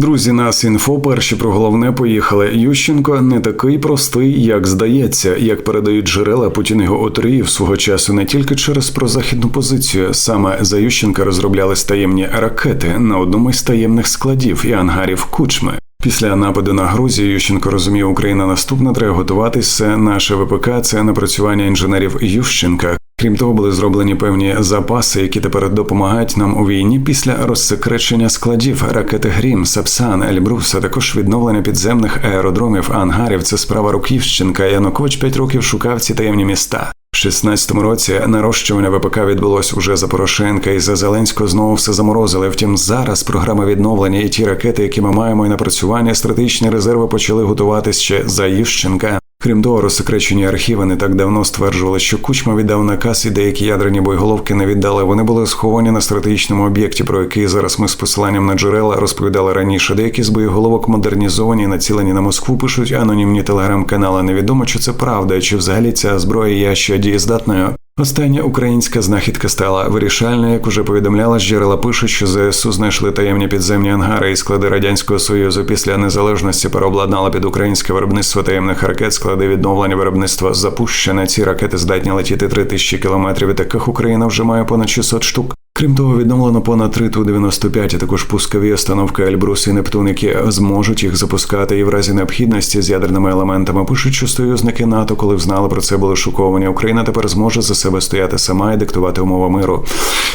Друзі, нас інфо перші про головне поїхали. Ющенко не такий простий, як здається, як передають джерела. Путін його отруїв свого часу не тільки через прозахідну позицію. Саме за Ющенка розроблялись таємні ракети на одному із таємних складів і ангарів кучми. Після нападу на Грузію Ющенко розумів, Україна наступна треба готуватися. Наше ВПК це напрацювання інженерів Ющенка. Крім того, були зроблені певні запаси, які тепер допомагають нам у війні після розсекречення складів ракети Грім, Сапсан, Ельбрус, а також відновлення підземних аеродромів, ангарів. Це справа рук Ющенка. Янукович п'ять років шукав ці таємні міста. В 16-му році нарощування ВПК відбулось уже за Порошенка, і за Зеленського знову все заморозили. Втім, зараз програма відновлення і ті ракети, які ми маємо і напрацювання, стратегічні резерви почали готуватись ще за Ющенка. Крім того, розсекречені архіви не так давно стверджували, що Кучма віддав наказ і деякі ядерні боєголовки не віддали. Вони були сховані на стратегічному об'єкті, про який зараз ми з посиланням на джерела розповідали раніше. Деякі з боєголовок модернізовані, націлені на Москву, пишуть анонімні телеграм-канали. Невідомо, чи це правда, чи взагалі ця зброя є ще дієздатною. Остання українська знахідка стала вирішальною, як уже повідомляла, джерела пише, що ЗСУ знайшли таємні підземні ангари і склади радянського союзу після незалежності переобладнала під українське виробництво таємних ракет, склади відновлення виробництва запущене. Ці ракети здатні летіти 3000 кілометрів. Таких Україна вже має понад 600 штук. Крім того, відновлено понад 3 Ту-95, а також пускові установки Ельбрус і Нептун, які зможуть їх запускати і в разі необхідності з ядерними елементами. Пишуть, що союзники НАТО, коли взнали про це, були шоковані. Україна тепер зможе за себе стояти сама і диктувати умови миру.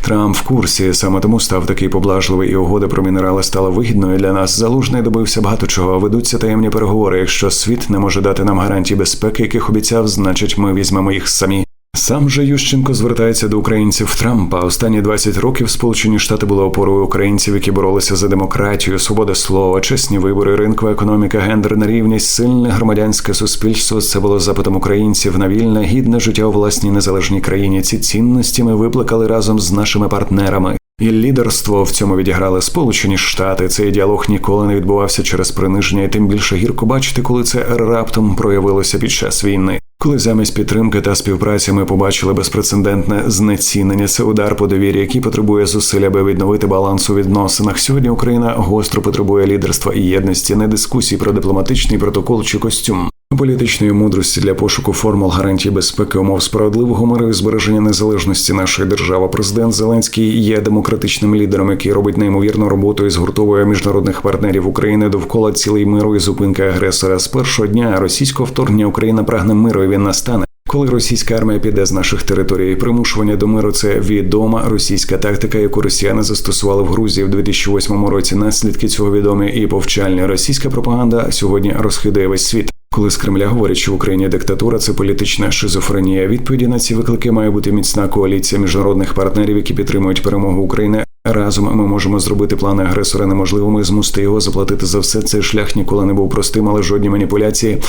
Трамп в курсі саме тому став такий поблажливий, і угода про мінерали стала вигідною для нас. Залужний добився багато чого. Ведуться таємні переговори. Якщо світ не може дати нам гарантії безпеки, яких обіцяв, значить ми візьмемо їх самі. Сам же Ющенко звертається до українців Трампа. Останні 20 років Сполучені Штати були опорою українців, які боролися за демократію, свободу слова, чесні вибори, ринкова економіка, гендерна рівність, сильне громадянське суспільство. Це було запитом українців на вільне, гідне життя у власній незалежній країні. Ці цінності ми викликали разом з нашими партнерами. І лідерство в цьому відіграли Сполучені Штати. Цей діалог ніколи не відбувався через приниження, і тим більше гірко бачити, коли це раптом проявилося під час війни. Коли замість підтримки та співпраці ми побачили безпрецедентне знецінення, це удар по довірі, який потребує зусиль, аби відновити баланс у відносинах. Сьогодні Україна гостро потребує лідерства і єдності, не дискусій про дипломатичний протокол чи костюм. Політичної мудрості для пошуку формул гарантії безпеки, умов справедливого миру і збереження незалежності нашої держави. Президент Зеленський є демократичним лідером, який робить неймовірну роботу і згуртовує міжнародних партнерів України довкола цілий миру і зупинки агресора. З першого дня російського вторгнення Україна прагне миру. і Він настане. Коли російська армія піде з наших територій, примушування до миру це відома російська тактика, яку росіяни застосували в Грузії в 2008 році. Наслідки цього відомі і повчальні. Російська пропаганда сьогодні розхидає весь світ. Коли з Кремля говорять, що в Україні диктатура це політична шизофренія. Відповіді на ці виклики має бути міцна коаліція міжнародних партнерів, які підтримують перемогу України. Разом ми можемо зробити плани агресора неможливими, змусити його заплатити за все. Цей шлях ніколи не був простим, але жодні маніпуляції,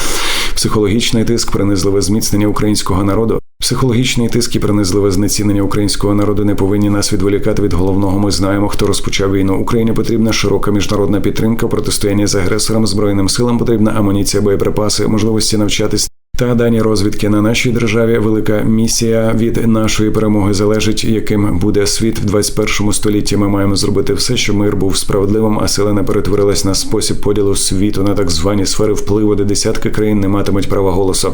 психологічний тиск, принизливе зміцнення українського народу. Психологічний тиск принизливе знецінення українського народу не повинні нас відволікати від головного. Ми знаємо, хто розпочав війну. Україні потрібна широка міжнародна підтримка, протистояння з агресором, збройним силам потрібна амуніція, боєприпаси, можливості навчатись. Та дані розвідки на нашій державі велика місія від нашої перемоги залежить, яким буде світ в 21 столітті. Ми маємо зробити все, щоб мир був справедливим, а сила не перетворилась на спосіб поділу світу на так звані сфери впливу, де десятки країн не матимуть права голосу.